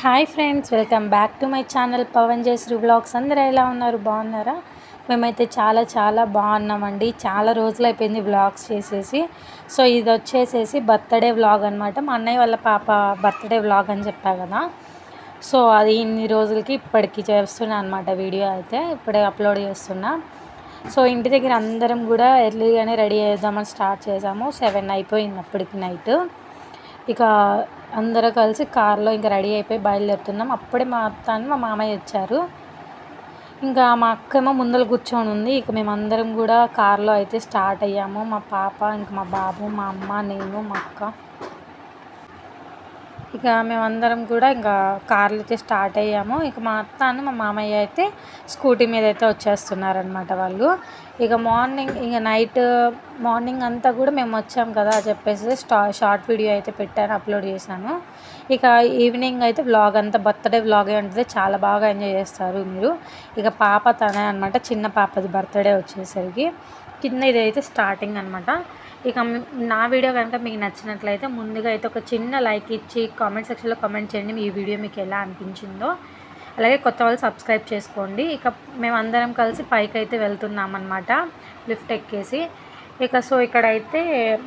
Hi friends welcome back to my channel Pavan Jayasree vlogs. అందరూ ఎలా ఉన్నారు? బాగున్నారా? మేమైతే చాలా చాలా బాగున్నామండి. చాలా రోజులు అయిపోయింది వ్లాగ్స్ చేసేసి. సో ఇది వచ్చేసేసి బర్త్డే వ్లాగ్ అనమాట మా అన్నయ్య వాళ్ళ పాప బర్త్డే వ్లాగ్ అని చెప్పా కదా. సో అది ఇన్ని రోజులకి ఇప్పటికి చేస్తున్నా అనమాట వీడియో అయితే. ఇప్పుడే అప్లోడ్ చేస్తున్నా. సో ఇంటి దగ్గర అందరం కూడా ఎర్లీగానే రెడీ చేద్దామని స్టార్ట్ చేసాము. సెవెన్ అయిపోయింది అప్పటికి నైట్. ఇక అందరూ కలిసి కార్లో ఇంకా రెడీ అయిపోయి బయలుదేరుతున్నాం. అప్పుడే మా అత్తాన్ని అని మా మామయ్య వచ్చారు. ఇంకా మా అక్క ఏమో ముందర కూర్చొని ఉంది. ఇక మేమందరం కూడా కార్లో అయితే స్టార్ట్ అయ్యాము. మా పాప ఇంకా మా బాబు మా అమ్మ నేను మా అక్క. ఇక మేమందరం కూడా ఇంకా కార్లు అయితే స్టార్ట్ అయ్యాము. ఇక మా అత్త అని మా మామయ్య అయితే స్కూటీ మీద అయితే వచ్చేస్తున్నారనమాట వాళ్ళు. ఇక మార్నింగ్ ఇక నైట్ మార్నింగ్ అంతా కూడా మేము వచ్చాం కదా చెప్పేసి స్టా షార్ట్ వీడియో అయితే పెట్టాను అప్లోడ్ చేశాను. ఇక ఈవినింగ్ అయితే వ్లాగ్ అంతా బర్త్డే వ్లాగే ఉంటుంది చాలా బాగా ఎంజాయ్ చేస్తారు మీరు. ఇక పాప తనే అనమాట చిన్న పాపది బర్త్డే వచ్చేసరికి. కింద ఇదైతే స్టార్టింగ్ అనమాట ఇక నా వీడియో కనుక మీకు నచ్చినట్లయితే ముందుగా అయితే ఒక చిన్న లైక్ ఇచ్చి కామెంట్ సెక్షన్లో కామెంట్ చేయండి. ఈ వీడియో మీకు ఎలా అనిపించిందో. అలాగే కొత్త వాళ్ళు సబ్స్క్రైబ్ చేసుకోండి. ఇక మేమందరం కలిసి పైకి అయితే వెళ్తున్నాం అనమాట లిఫ్ట్ ఎక్కేసి. ఇక సో ఇక్కడైతే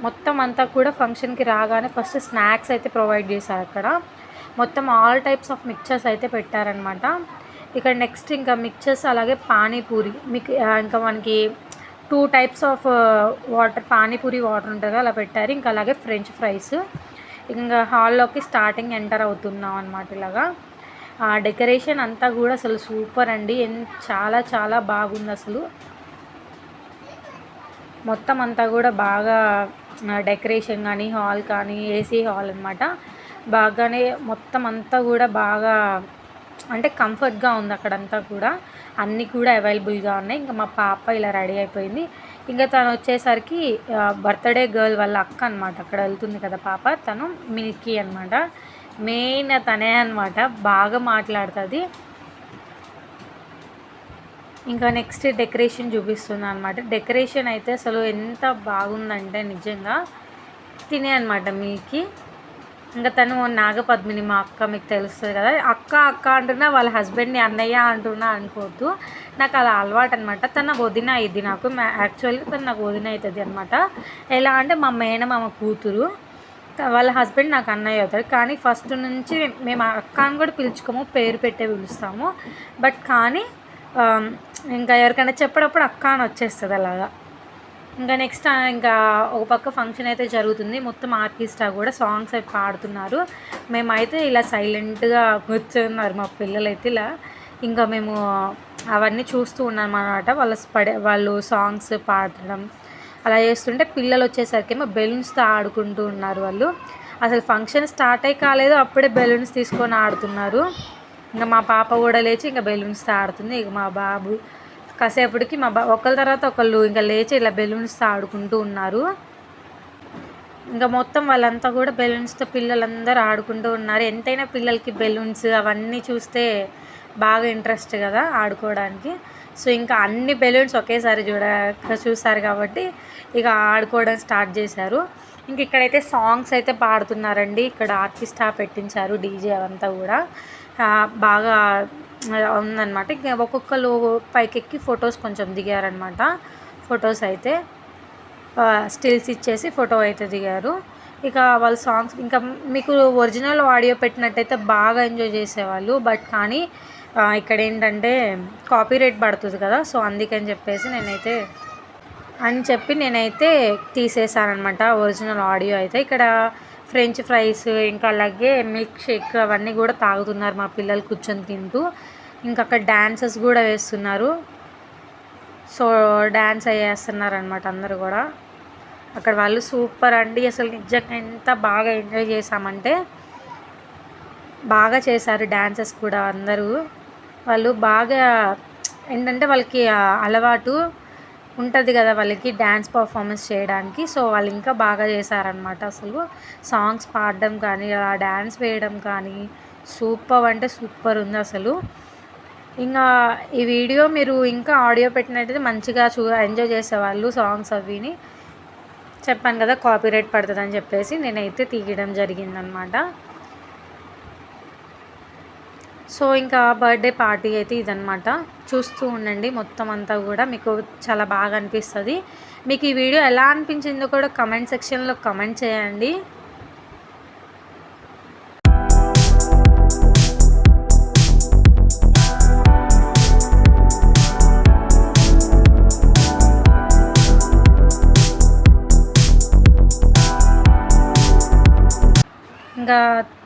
మొత్తం అంతా కూడా ఫంక్షన్కి రాగానే ఫస్ట్ స్నాక్స్ అయితే ప్రొవైడ్ చేశారు అక్కడ. మొత్తం ఆల్ టైప్స్ ఆఫ్ మిక్చర్స్ అయితే పెట్టారనమాట ఇక్కడ నెక్స్ట్ ఇంకా మిక్చర్స్ అలాగే పానీపూరి. మీకు ఇంకా మనకి two types of water panipuri water ఉంటుంది అలా పెట్టారు. ఇంకా అలాగే ఫ్రెంచ్ ఫ్రైస్ ఇంకా హాల్లోకి స్టార్టింగ్ ఎంటర్ అవుతున్నాం అనమాట ఇలాగా. ఆ డెకరేషన్ అంతా కూడా అసలు సూపర్ అండి. చాలా చాలా బాగుంది అసలు. మొత్తం అంతా కూడా బాగా డెకరేషన్ కానీ హాల్ కానీ ఏసీ హాల్ అనమాట బాగానే మొత్తం అంతా కూడా బాగా అంటే కంఫర్ట్గా ఉంది అక్కడంతా కూడా. అన్నీ కూడా అవైలబుల్గా ఉన్నాయి. ఇంకా మా పాప ఇలా రెడీ అయిపోయింది. ఇంకా తను వచ్చేసరికి బర్త్డే గర్ల్ వాళ్ళ అక్క అనమాట అక్కడ వెళ్తుంది కదా పాప. తను మిల్కీ అనమాట మెయిన్ తనే అనమాట బాగా మాట్లాడుతుంది. ఇంకా నెక్స్ట్ డెకరేషన్ చూపిస్తుంది అనమాట డెకరేషన్ అయితే అసలు ఎంత బాగుందంటే నిజంగా తినే అనమాట మీకి ఇంకా తను నాగపద్మిని మా అక్క మీకు తెలుస్తుంది కదా. అక్క అక్క అంటున్నా వాళ్ళ హస్బెండ్ని అన్నయ్య అంటున్నా అనుకోవద్దు. నాకు అలా అలవాటు అనమాట తన వదిన అయింది నాకు. యాక్చువల్గా తను నాకు వదిన అవుతుంది అనమాట ఎలా అంటే మా మేనమామ కూతురు వాళ్ళ హస్బెండ్ నాకు అన్నయ్య అవుతాడు కానీ ఫస్ట్ నుంచి మేము అక్క అని కూడా పిలుచుకోము పేరు పెట్టే పిలుస్తాము. బట్ కానీ ఇంకా ఎవరికైనా చెప్పేటప్పుడు అక్క అని వచ్చేస్తుంది అలాగా. ఇంకా నెక్స్ట్ ఇంకా ఒక పక్క ఫంక్షన్ అయితే జరుగుతుంది. మొత్తం ఆర్కెస్ట్రా కూడా సాంగ్స్ అయితే పాడుతున్నారు. మేమైతే ఇలా సైలెంట్గా కూర్చున్నారు మా పిల్లలైతే ఇలా. ఇంకా మేము అవన్నీ చూస్తూ ఉన్నాం అనమాట వాళ్ళ పడే వాళ్ళు సాంగ్స్ పాడడం అలా చేస్తుంటే పిల్లలు వచ్చేసరికి ఏమో బెలూన్స్తో ఆడుకుంటూ ఉన్నారు వాళ్ళు. అసలు ఫంక్షన్ స్టార్ట్ అయ్యి కాలేదు అప్పుడే బెలూన్స్ తీసుకొని ఆడుతున్నారు. ఇంకా మా పాప కూడా లేచి ఇంకా బెలూన్స్తో ఆడుతుంది. ఇక మా బాబు కాసేపటికి మా బా ఒకళ్ళ తర్వాత ఒకళ్ళు ఇంకా లేచి ఇలా బెలూన్స్తో ఆడుకుంటూ ఉన్నారు. ఇంకా మొత్తం వాళ్ళంతా కూడా బెలూన్స్తో పిల్లలందరూ ఆడుకుంటూ ఉన్నారు. ఎంతైనా పిల్లలకి బెలూన్స్ అవన్నీ చూస్తే బాగా ఇంట్రెస్ట్ కదా ఆడుకోవడానికి. సో ఇంకా అన్ని బెలూన్స్ ఒకేసారి చూడ చూసారు కాబట్టి ఇక ఆడుకోవడం స్టార్ట్ చేశారు. ఇంక ఇక్కడైతే సాంగ్స్ అయితే పాడుతున్నారండి. ఇక్కడ ఆర్టిస్టా పెట్టించారు డీజే అవంతా కూడా. బాగా ఉందన్నమాట. ఇంకా ఒక్కొక్కరు పైకెక్కి ఫొటోస్ కొంచెం దిగారనమాట ఫొటోస్ అయితే స్టిల్స్ ఇచ్చేసి ఫోటో అయితే దిగారు. ఇక వాళ్ళ సాంగ్స్ ఇంకా మీకు ఒరిజినల్ ఆడియో పెట్టినట్టయితే బాగా ఎంజాయ్ చేసేవాళ్ళు. బట్ కానీ ఇక్కడ ఏంటంటే కాపీరైట్ పడుతుంది కదా సో అందుకని చెప్పేసి నేనైతే అని చెప్పి నేనైతే తీసేసానమాట ఒరిజినల్ ఆడియో అయితే. ఇక్కడ ఫ్రెంచ్ ఫ్రైస్ ఇంకా అలాగే మిల్క్ షేక్ అవన్నీ కూడా తాగుతున్నారు మా పిల్లలు కూర్చొని తింటూ. ఇంకా అక్కడ డ్యాన్సెస్ కూడా వేస్తున్నారు. సో డ్యాన్స్ అయ్యేస్తున్నారు అనమాట అందరు కూడా. అక్కడ వాళ్ళు సూపర్ అండి. అసలు నిజంగా ఎంత బాగా ఎంజాయ్ చేశామంటే బాగా చేశారు డ్యాన్సెస్ కూడా అందరూ. వాళ్ళు బాగా ఏంటంటే వాళ్ళకి అలవాటు ఉంటుంది కదా వాళ్ళకి డ్యాన్స్ పర్ఫార్మెన్స్ చేయడానికి. సో వాళ్ళు ఇంకా బాగా చేశారనమాట అసలు. సాంగ్స్ పాడడం కానీ అలా డ్యాన్స్ వేయడం కానీ సూపర్ అంటే సూపర్ ఉంది అసలు. ఇంకా ఈ వీడియో మీరు ఇంకా ఆడియో పెట్టినట్టయితే మంచిగా చూ ఎంజాయ్ చేసేవాళ్ళు సాంగ్స్ అవిని చెప్పాను కదా కాపీరైట్ పడుతుందని చెప్పేసి నేనైతే తీయడం జరిగిందనమాట సో ఇంకా బర్త్డే పార్టీ అయితే ఇదనమాట చూస్తూ ఉండండి మొత్తం అంతా కూడా మీకు చాలా బాగా అనిపిస్తుంది. మీకు ఈ వీడియో ఎలా అనిపించిందో కూడా కమెంట్ సెక్షన్లో కమెంట్ చేయండి. ఇంకా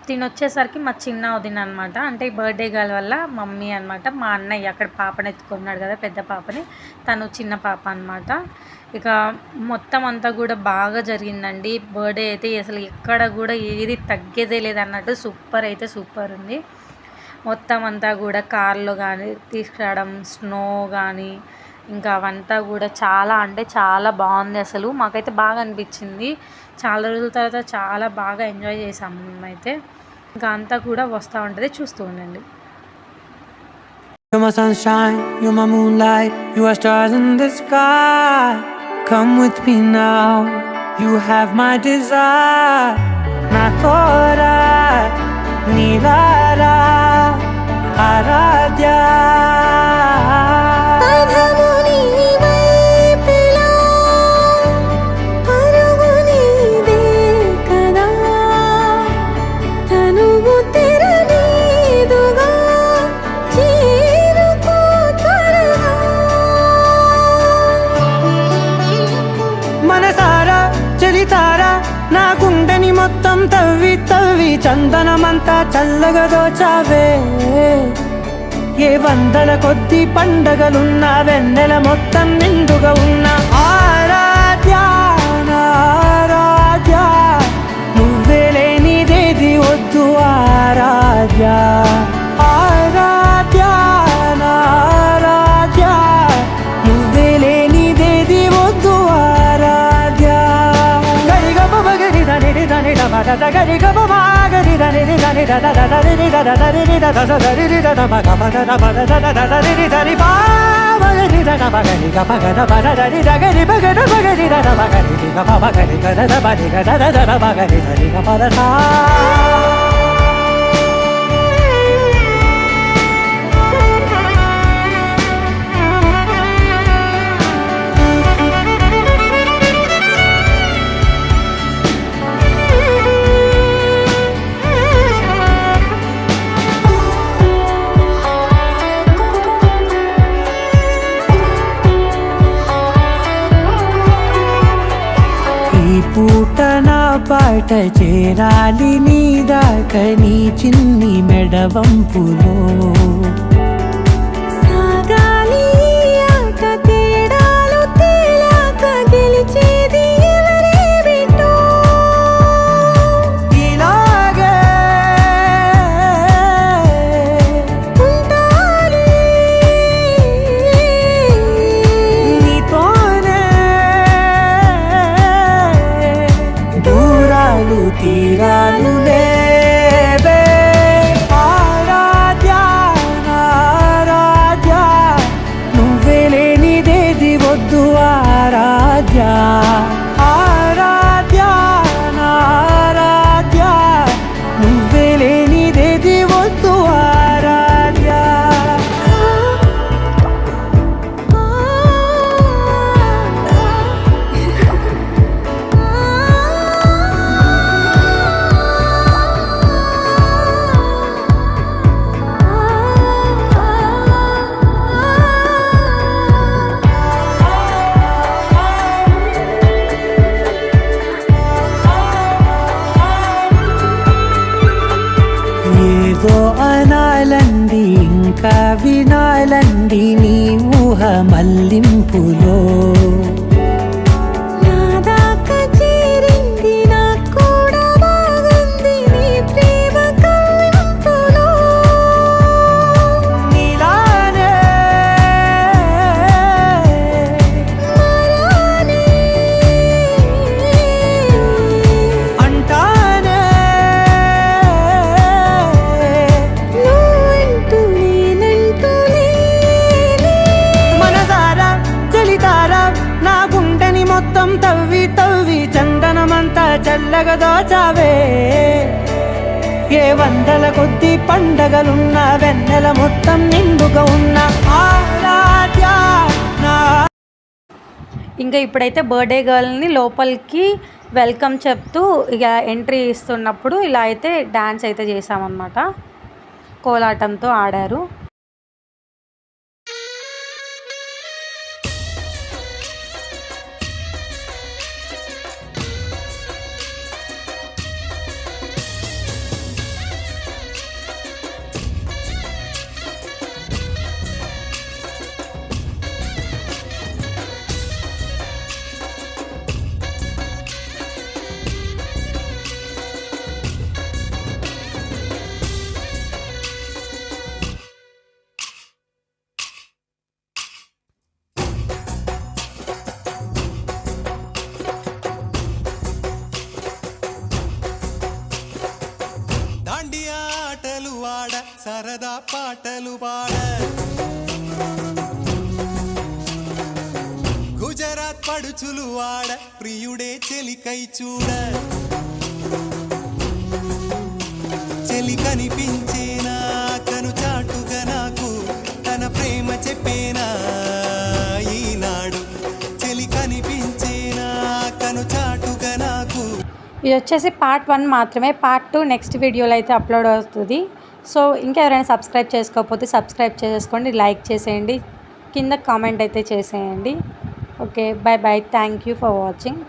తినొచ్చేసరికి మా చిన్న వదిన అనమాట అంటే ఈ బర్త్డే గర్ల్ వల్ల మమ్మీ అనమాట మా అన్నయ్య అక్కడ పాపని ఎత్తుకున్నాడు కదా పెద్ద పాపని. తను చిన్న పాప అనమాట ఇక మొత్తం అంతా కూడా బాగా జరిగిందండి. బర్త్డే అయితే అసలు ఎక్కడ కూడా ఏది తగ్గేదే లేదన్నట్టు సూపర్ అయితే సూపర్ ఉంది. మొత్తం అంతా కూడా కార్లో కానీ తీసుకురావడం స్నో కానీ ఇంకా అవంతా కూడా చాలా అంటే చాలా బాగుంది అసలు మాకైతే బాగా అనిపించింది చాలా రోజుల తర్వాత చాలా బాగా ఎంజాయ్ చేసాము మేమైతే ఇంకా అంతా కూడా వస్తూ ఉంటుంది చూస్తూ ఉండండి You're my sunshine, you're my moonlight, you are stars in the sky. Come with me now, you have my desire. తవ్వి తవ్వి చందనమంతా చల్లగా దోచావే ఏ వందల కొద్ది పండగలున్నా వెన్నెల మొత్తం నిండుగా ఉన్న. ద రి ద గరి చేరాలి నీ దాకా నీ చిన్ని మెడవంపులో. limpio. తవ్వి తవ్వి చందనమంతా చల్లగా దోచావే. ఏ వందల కొద్ది పండగలున్న వెన్నెల మొత్తం నిండుగా ఉన్న. ఇంకా ఇప్పుడైతే బర్త్డే గర్ల్ని లోపలికి వెల్కమ్ చెప్తూ ఇక ఎంట్రీ ఇస్తున్నప్పుడు ఇలా అయితే డ్యాన్స్ అయితే చేసామన్నమాట కోలాటంతో ఆడారు. సరదా పాటలు పాడ. గుజరాత్ పడుచులు ఆడ ప్రియుడే చెలికై చూడ. చెలి కనిపించేనా కను చాటుగా నాకు తన ప్రేమ చెప్పేనా ఈనాడు. చెలి కనిపించేనా కను చాటుగా నాకు. ఇది వచ్చేసి పార్ట్ వన్ మాత్రమే. పార్ట్ టూ నెక్స్ట్ వీడియోలో అయితే అప్లోడ్ అవుతుంది. సో ఇంకా ఎవరైనా సబ్స్క్రైబ్ చేసుకోకపోతే సబ్స్క్రైబ్ చేసుకోండి లైక్ చేసేయండి కింద కామెంట్ అయితే చేసేయండి. Okay bye bye thank you for watching.